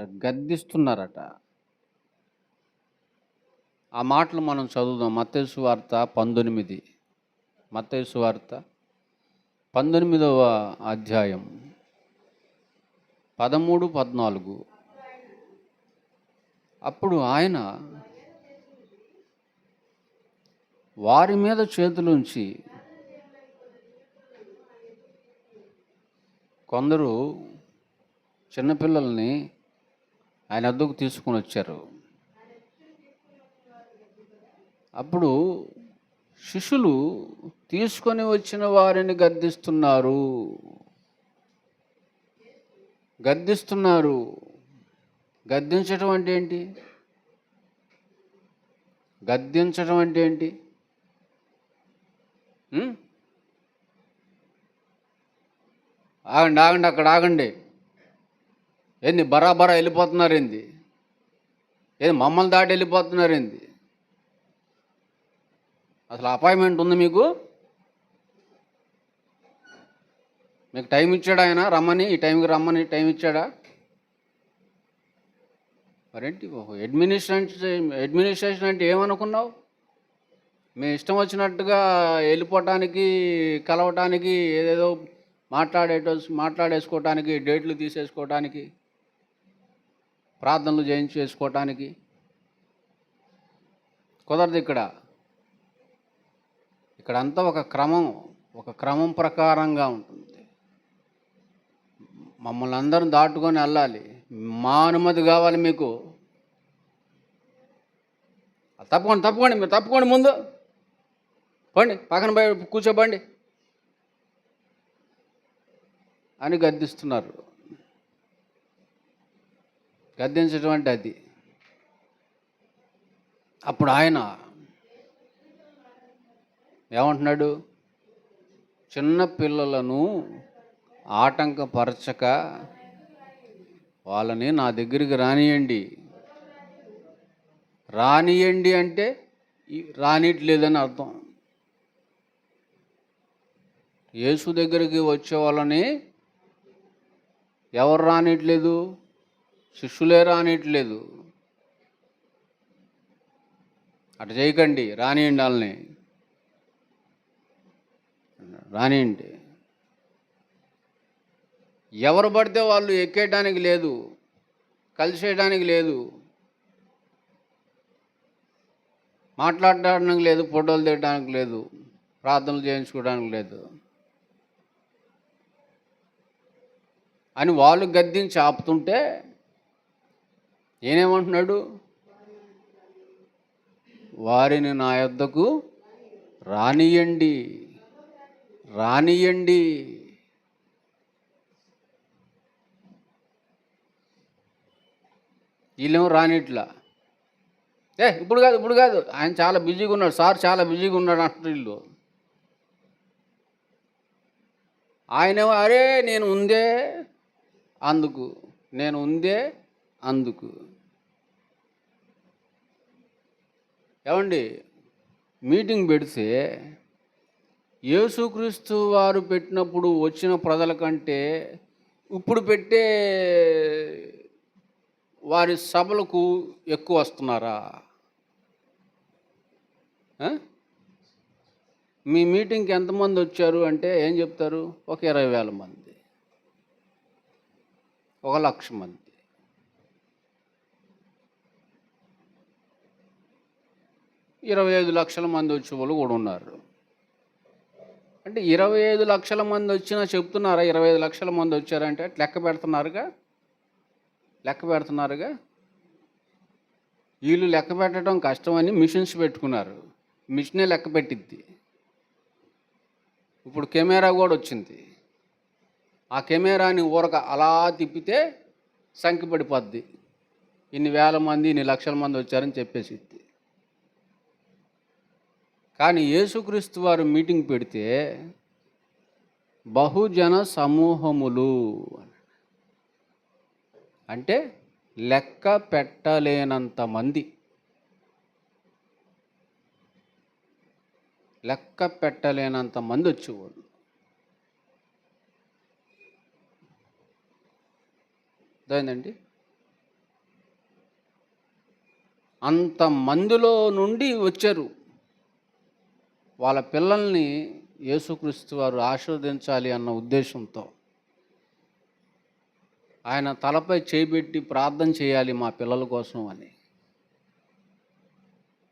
గద్దిస్తున్నారట. ఆ మాటలు మనం చదువుదాం. మత్తేసు వార్త పంతొమ్మిది. మత్తేసు వార్త పంతొమ్మిదవ అధ్యాయం పదమూడు పద్నాలుగు. అప్పుడు ఆయన వారి మీద చేతులుంచి కొందరు చిన్నపిల్లల్ని ఆయన అద్దకు తీసుకుని వచ్చారు. అప్పుడు శిష్యులు తీసుకొని వచ్చిన వారిని గద్దిస్తున్నారు. గద్దిస్తున్నారు. గద్దించటం అంటే ఏంటి? గద్దించడం అంటే ఏంటి? ఆగండి ఆగండి అక్కడ ఆగండి. ఏంది బరాబరా వెళ్ళిపోతున్నారు ఏంది? ఏంది మమ్మల్ని దాటి వెళ్ళిపోతున్నారు ఏంది? అసలు అపాయింట్మెంట్ ఉంది మీకు? మీకు టైం ఇచ్చాడా ఆయన? రమ్మని ఈ టైంకి రమ్మని టైం ఇచ్చాడా? మరేంటి అడ్మినిస్ట్రేషన్ అడ్మినిస్ట్రేషన్ అంటే ఏమనుకున్నావు? మీ ఇష్టం వచ్చినట్టుగా వెళ్ళిపోవటానికి కలవటానికి ఏదేదో మాట్లాడేట మాట్లాడేసుకోవటానికి డేట్లు తీసేసుకోవటానికి ప్రార్థనలు చేయించేసుకోవటానికి. కుదరదు ఇక్కడ. ఇక్కడంతా ఒక క్రమం ఒక క్రమం ప్రకారంగా ఉంటుంది. మమ్మల్ని అందరం దాటుకొని వెళ్ళాలి. మా అనుమతి కావాలి మీకు. తప్పకుండా తప్పకుండా మీరు తప్పకుండా ముందు పండి పక్కన కూర్చోబండి అని గద్దిస్తున్నారు. గద్దించడం అంటే అది. అప్పుడు ఆయన ఏమంటున్నాడు? చిన్న పిల్లలను ఆటంకపరచక వాళ్ళని నా దగ్గరికి రానియండి. రానియండి అంటే రానిట్లేదని అర్థం. యేసు దగ్గరికి వచ్చే వాళ్ళని ఎవరు రానిట్లేదు? శిష్యులే రానిట్లేదు అటు చేయకండి రానియండి వాళ్ళని. రానియండి. ఎవరు పడితే వాళ్ళు ఎక్కేయడానికి లేదు కలిసేయడానికి లేదు. మాట్లాడడానికి లేదు ఫోటోలు తీయడానికి లేదు ప్రార్థనలు చేయించుకోవడానికి లేదు. అని వాళ్ళు గద్దించి ఆపుతుంటే నేనేమంటున్నాడు వారిని నా యొద్దకు రానియండి రానియండి. వీళ్ళేమో రానిట్లా. ఏ ఇప్పుడు కాదు ఇప్పుడు కాదు. ఆయన చాలా బిజీగా ఉన్నాడు. సార్ చాలా బిజీగా ఉన్నాడు అంటున్నారు వీళ్ళు. ఆయనేమో అరే నేను ఉందే అందుకు నేను ఉందే అందుకు. ఏమండి? మీటింగ్ పెడితే యేసుక్రీస్తు వారు పెట్టినప్పుడు వచ్చిన ప్రజల కంటే ఇప్పుడు పెట్టే వారి సభలకు ఎక్కువ వస్తున్నారా? మీ మీటింగ్కి ఎంతమంది వచ్చారు అంటే ఏం చెప్తారు? ఒక ఇరవై వేల మంది. ఒక లక్ష మంది. ఇరవై ఐదు లక్షల మంది వచ్చే వాళ్ళు కూడా ఉన్నారు. అంటే ఇరవై ఐదు లక్షల మంది వచ్చినా చెప్తున్నారా? ఇరవై ఐదు లక్షల మంది వచ్చారంటే లెక్క పెడుతున్నారుగా? లెక్క పెడుతున్నారుగా? వీళ్ళు లెక్క పెట్టడం కష్టమని మిషన్స్ పెట్టుకున్నారు. మిషనే లెక్క పెట్టిద్ది. ఇప్పుడు కెమెరా కూడా వచ్చింది. ఆ కెమెరాని ఊరక అలా తిప్పితే సంఖ్య పడిపోద్ది. ఇన్ని వేల మంది ఇన్ని లక్షల మంది వచ్చారని చెప్పేసిద్ది. కానీ యేసుక్రీస్తు వారు మీటింగ్ పెడితే బహుజన సమూహములు అంటే లెక్క పెట్టలేనంత మంది. లెక్క పెట్టలేనంత మంది వచ్చేవాళ్ళు. అర్థమైందండి? అంత మందిలో నుండి వచ్చారు. వాళ్ళ పిల్లల్ని యేసుక్రీస్తు వారు ఆశీర్వదించాలి అన్న ఉద్దేశంతో ఆయన తలపై చేపెట్టి ప్రార్థన చేయాలి మా పిల్లల కోసం అని.